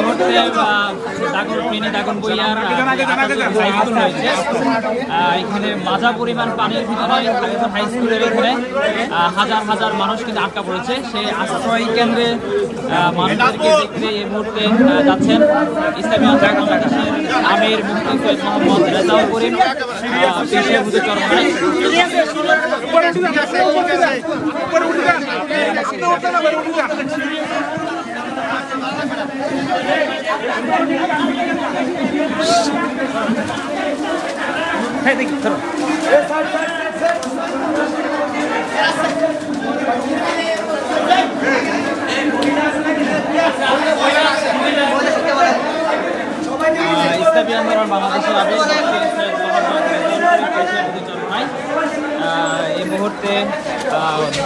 মুহূর্তে দাগন ট্রেনে দাগন বইয়ার রয়েছে আহ, এখানে মাজা পরিমাণ পানির ভিতরে হাই স্কুলের এখানে হাজার হাজার মানুষ কিন্তু আটকা পড়েছে সেই আশ্রয় কেন্দ্রে মানুষদেরকে দেখতে এই মুহূর্তে যাচ্ছেন ইসলামী আন্দোলন বাংলাদেশের আমির মুফতি মোহাম্মদ রেজাউল করিম পেশে আহ, ইসলামী আন্দোলন বাংলাদেশের এই মুহূর্তে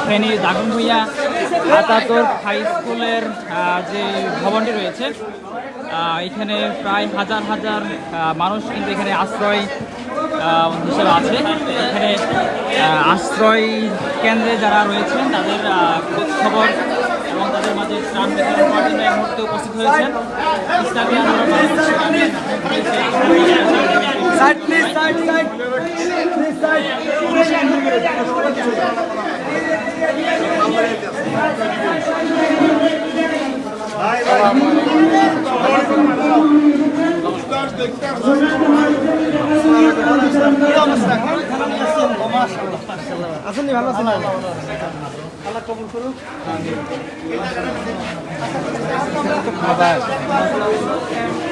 ফেনী দাগন ভুইয়া আতাতুর হাই স্কুলের যে ভবনটি রয়েছে এখানে প্রায় হাজার হাজার মানুষ কিন্তু এখানে আশ্রয় হিসেবে আছে। এখানে আশ্রয় কেন্দ্রে যারা রয়েছেন তাদের খবর এবং তাদের মাঝে ত্রাণ বিতরণ করার জন্য এই মুহূর্তে উপস্থিত হয়েছেন। ইসলামী আন্দোলন বাংলাদেশের আমির মুফতি সৈয়দ মোহাম্মদ রেজাউল করিম।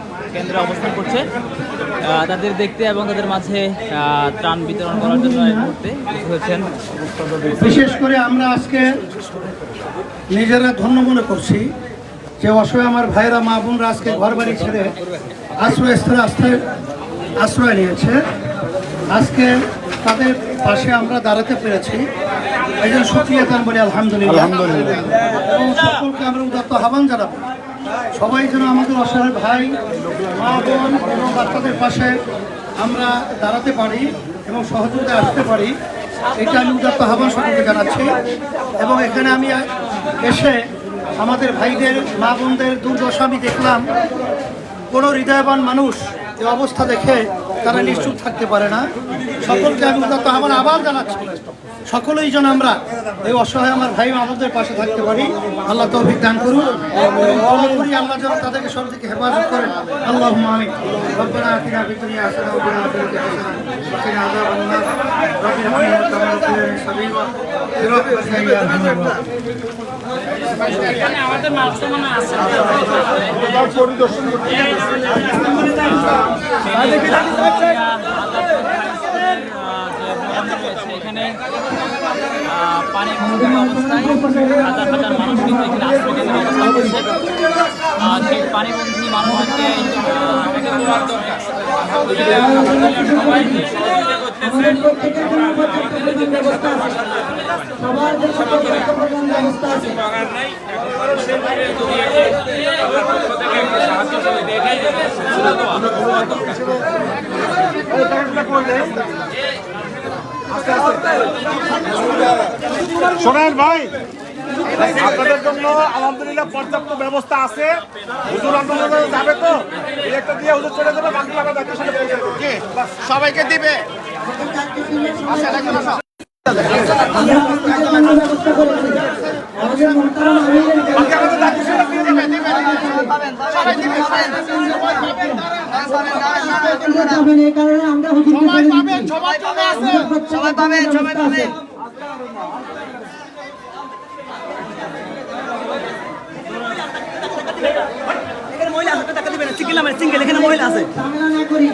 কেন্দ্রে অবস্থান করছে। তাদের দেখতে এবং তাদের মাঝে ত্রাণ বিতরণ করার জন্য এই মুহূর্তে হয়েছেন। বিশেষ করে আমরা আজকে নিজেরা ধন্য মনে করছি যে অসহায় আমার ভাইরা মা বোনরা আজকে ঘর বাড়ি ছেড়ে আশ্রয়স্থলে আশ্রয় আশ্রয় নিয়েছে। আজকে তাদের পাশে আমরা দাঁড়াতে পেরেছি। একজন জন্য সুক্রিয়া বলি আলহামদুলিল্লাহ। আলহামদুলিল্লাহ। এবং সকলকে আমরা উদাত্ত আহ্বান জানাব। সবাই যেন আমাদের অসহায় ভাই, মা, বোন এবং বাচ্চাদের পাশে আমরা দাঁড়াতে পারি এবং সহযোগিতা আসতে পারি, এটা আমি উদাত্ত আহ্বান সকলকে জানাচ্ছি। এবং এখানে আমি এসে আমাদের ভাইদের, মা, বোনদের দুর্দশা আমি দেখলাম। কোনো হৃদয়বান মানুষ এ অবস্থা দেখে তারা নিশ্চুপ থাকতে পারে না সকলকে আমি উদাত্ত আহ্বান আবার জানাচ্ছি সকলেই যেন আমরা এই অসহায় আমার ভাই আমাদের পাশে থাকতে পারি আল্লাহ তৌফিক দান করুন করি আল্লাহ যেন তাদেরকে সব থেকে হেফাজত করেন আল্লাহ আমি রব্বানা আতিনা ওয়া ওয়া কিনা আযাবান নার হামনা কামা ইয়া আমাদের আছে পরিদর্শন করতে এখানে পানি অবস্থায় হাজার হাজার মানুষ কিন্তু এখানে আশ্রয় কেন্দ্রে অবস্থান করছে। সেই পানিবন্ধী মানুষকে সবাই শোনেন ভাই আপনাদের জন্য আলহামদুলিল্লাহ পর্যাপ্ত ব্যবস্থা আছে। হুজুর আন্দোলনে যাবে তো? একটা দিয়ে হুজুর চলে যাবে বাকি টাকা দায়িত্ব সবাইকে দিবে। আমাদের দায়িত্ব সাথে দিয়ে দিবে দিবে সবাই দিবে পাবেন এই কারণে আমরা হুজুরকে সবাই বলে পাবেন সবাই চলে আসে সবাই পাবেন সবাই পাবেন ঝামেলা না করি